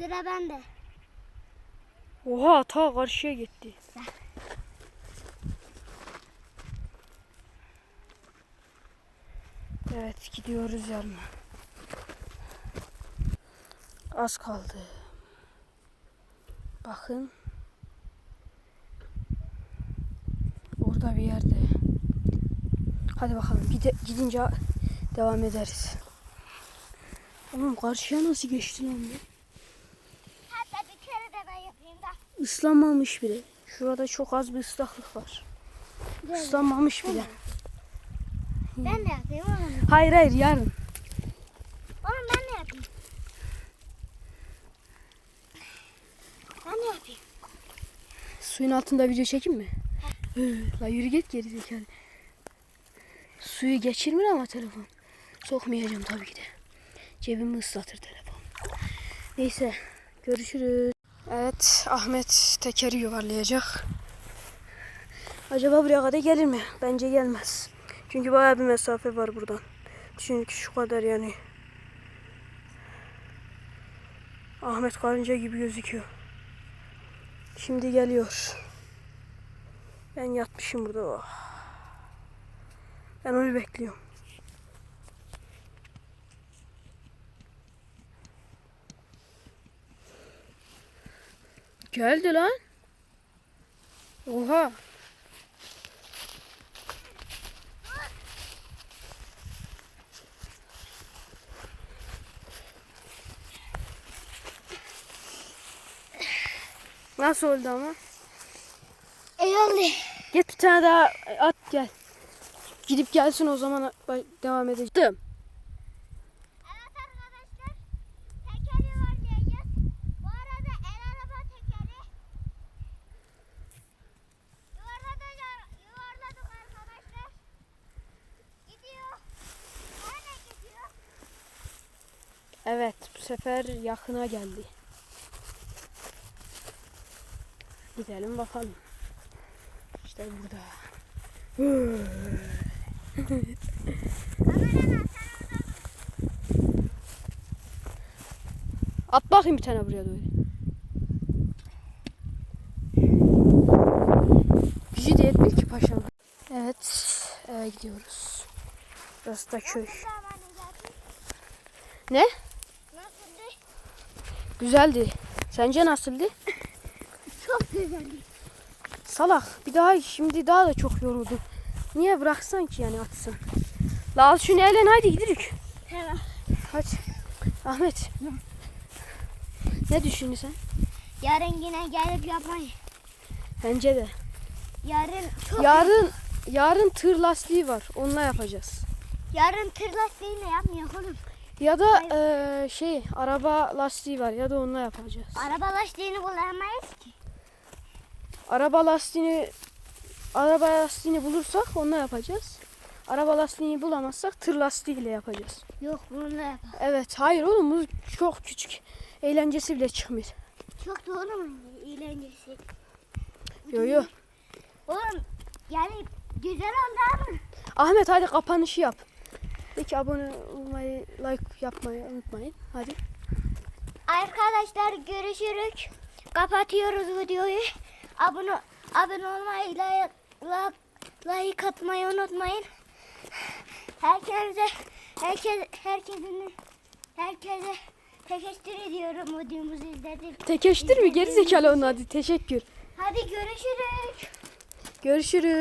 Sıra bende. Oha ta karşıya gitti. Evet gidiyoruz yanına. Az kaldı. Bakın. Orada bir yerde. Hadi bakalım gide, gidince devam ederiz. Oğlum karşıya nasıl geçti lan bu? Hatta bir kere de ben yapayım da. Islanmamış bile. Şurada çok az bir ıslaklık var. Islanmamış bile. Ben de yapayım oğlum. Hayır hayır yarın. Oğlum ben de yapayım. Ben de yapayım. Suyun altında video çekeyim mi? La yürü git geri zekalı. Suyu geçirmir ama telefon. Sokmayacağım tabii ki de. Cebimi ıslatır telefon. Neyse görüşürüz. Evet Ahmet tekeri yuvarlayacak. Acaba buraya kadar gelir mi? Bence gelmez. Çünkü bayağı bir mesafe var buradan. Çünkü şu kadar yani. Ahmet karınca gibi gözüküyor. Şimdi geliyor. Ben yatmışım burada. Oh. Ben onu bekliyorum. Geldi lan. Oha. Nasıl oldu ama? İyi oldu. Git bir tane daha at gel. Gidip gelsin o zaman devam edeceğim. Evet arkadaşlar. Tekeri var diyeceğiz. Bu arada el araba tekeri. Yuvarladık, yuvarladık arkadaşlar. Gidiyor. Nereye gidiyor? Evet bu sefer yakına geldi. Gidelim bakalım. İşte burada. At bakayım bir tane buraya doğru. Gücü de yetmiyor ki paşam. Evet eve gidiyoruz. Burası da köy. Ne? Güzeldi. Sence nasıldı? Çok güzeldi. Salak. Bir daha şimdi daha da çok yoruldum. Niye bıraksan ki yani atsın? La al şunu elden haydi gidelim. Tamam. Hadi. Ahmet. Ne düşündün Yarın yine gelip yapmayı. Bence de. Yarın çok Yarın yarın tır lastiği var. Onunla yapacağız. Yarın tır lastiğiyle yapmıyor oğlum. Ya da eee, şey araba lastiği var ya da onunla yapacağız. Araba lastiğini kullanamayız ki. Araba lastiğini araba lastiğini bulursak onunla yapacağız. Araba lastiğini bulamazsak tır lastiğiyle yapacağız. Yok bununla yapalım. Evet, hayır oğlum bu çok küçük. Eğlencesi bile çıkmıyor. Çok doğru mu? Eğlencesi. Yo yo. Oğlum yani güzel oldu ama. Ahmet hadi kapanışı yap. Peki abone olmayı, like yapmayı unutmayın. Hadi. Arkadaşlar görüşürüz. Kapatıyoruz videoyu. Abone abone olmayı, like, like, like atmayı unutmayın. Herkese herkes herkesin herkese teşekkür ediyorum videomuzu izlediğiniz. Tekeştir mi? Geri zekalı onun adı. Teşekkür. Hadi görüşürüz. Görüşürüz.